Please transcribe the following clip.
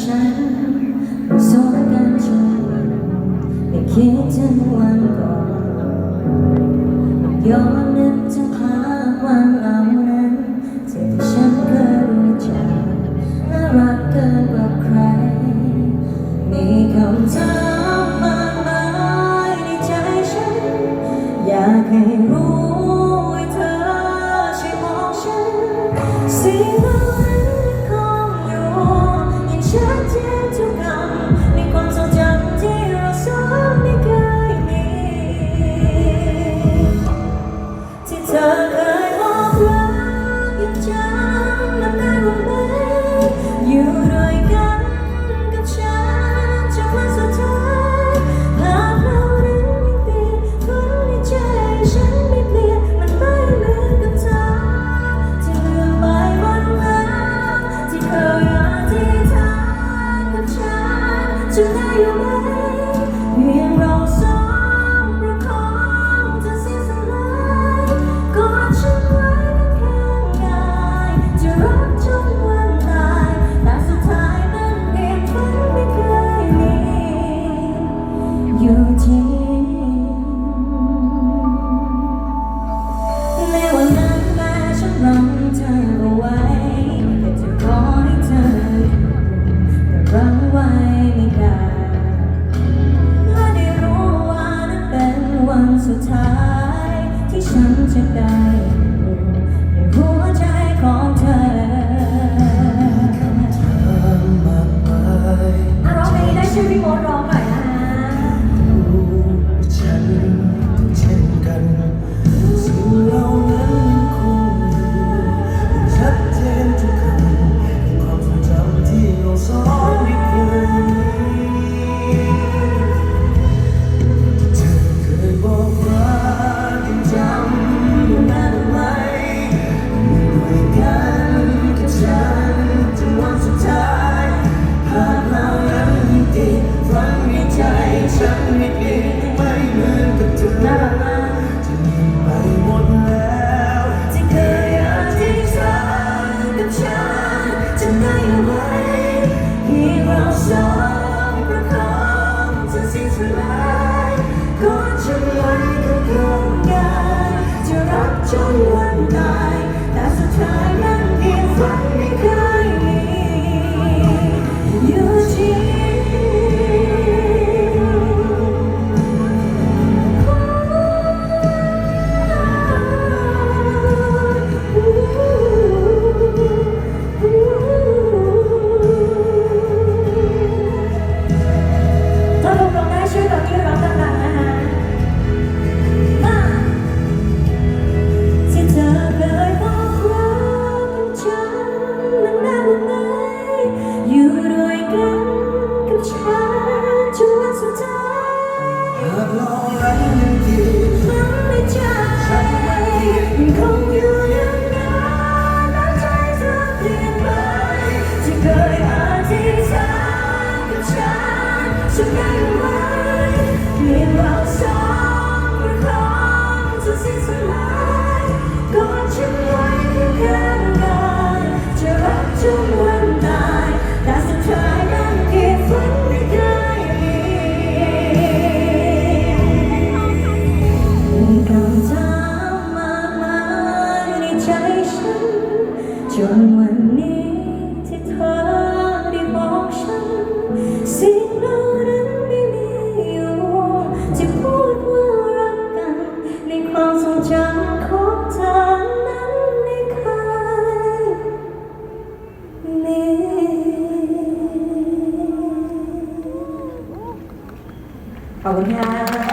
ฉันมันโซกันจนไม่คิดถึงวันก่อนย้อนนึกถึงภาพวันเรา จนวันตายแต่สุดท้ายนั้นเพียงฝันไม่เคย come. จนวันนี้ที่เธอได้บอกฉัน สิ่งเล่านั้นไม่มีอยู่จะพูดว่ารักกัน ในความทรงจำของเธอนั้นไม่เคยมขอบคุณค่ะ